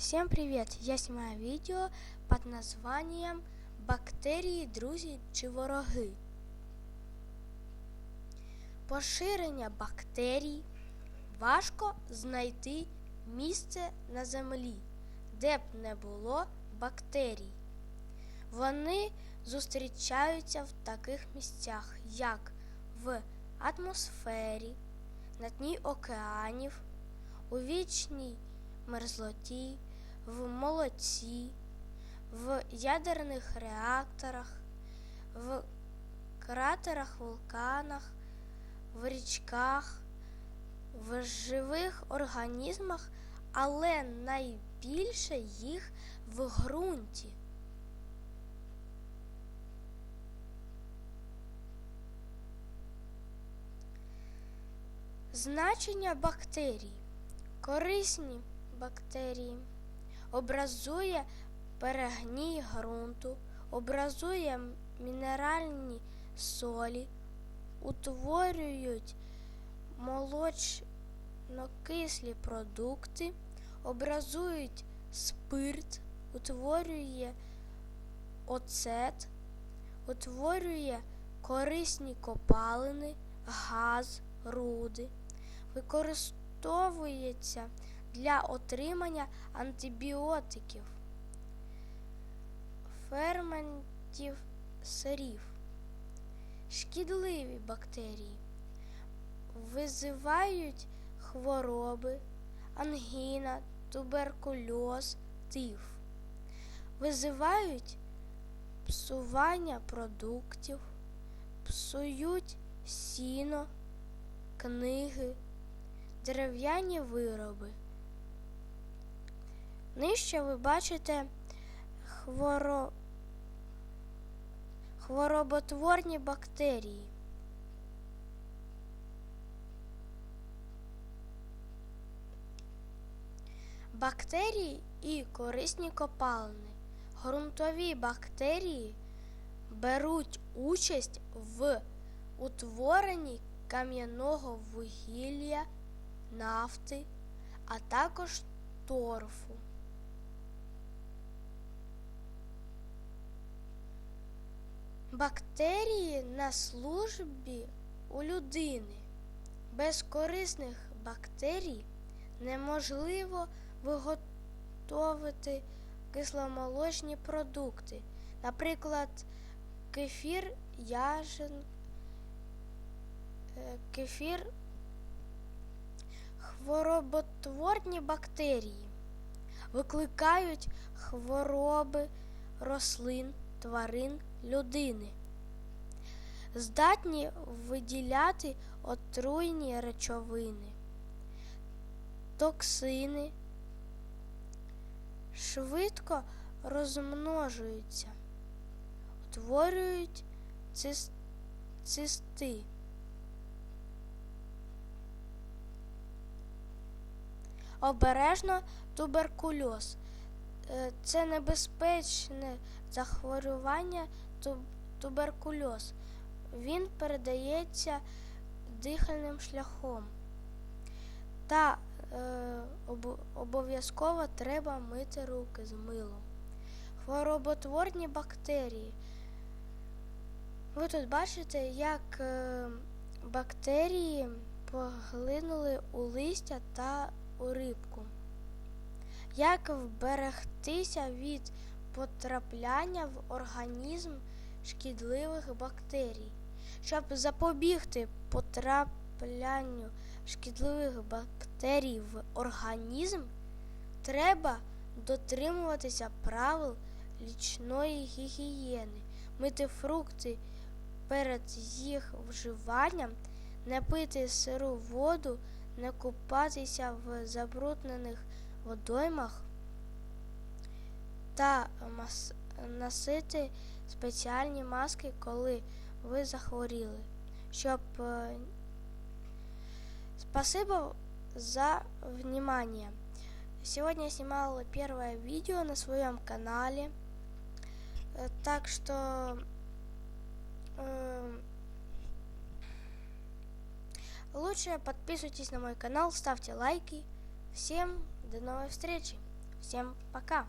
Всем привет! Я снимаю видео под названием Бактерії, друзі чи вороги. Поширення бактерій важко знайти місце на землі, де б не було бактерій. Вони зустрічаються в таких місцях, як в атмосфері, на дні океанів, у вічній мерзлоті, в молоці, в ядерних реакторах, в кратерах вулканах, в річках, в живих організмах, але найбільше їх в ґрунті. Значення бактерій. Корисні бактерії образує перегній ґрунту, образує мінеральні солі, утворюють молочнокислі продукти, образують спирт, утворює оцет, утворює корисні копалини, газ, руди, використовується для отримання антибіотиків, ферментів сирів, шкідливі бактерії визивають хвороби, ангіна, туберкульоз, тиф, визивають псування продуктів, псують сіно, книги, дерев'яні вироби. Нижче ви бачите хворо... хвороботворні бактерії. Бактерії і корисні копалини. Грунтові бактерії беруть участь в утворенні кам'яного вугілля, нафти, а також торфу. Бактерії на службі у людини. Без корисних бактерій неможливо виготовити кисломолочні продукти, наприклад, кефір, яжин, кефір, хвороботворні бактерії викликають хвороби рослин, тварин, людини, здатні виділяти отруйні речовини, токсини, швидко розмножуються, утворюють цис... цисти. Обережно туберкульоз. Це небезпечне захворювання туберкульоз. Він передається дихальним шляхом. Та е, обов'язково треба мити руки з милом. Хвороботворні бактерії. Ви тут бачите, як е, бактерії поглинули у листя та у рибку. Як вберегтися від потрапляння в організм шкідливих бактерій? Щоб запобігти потраплянню шкідливих бактерій в організм, треба дотримуватися правил лічної гігієни, мити фрукти перед їх вживанням, не пити сиру воду, не купатися в забруднених водоймах та носити спеціальні маски, коли ви захворіли. Щоб Спасибо за внимание. Сегодня я снимал первое видео на своем канале. Так что э, лучше подписывайтесь на мой канал, ставьте лайки. Всем до новой встречи! Всем пока!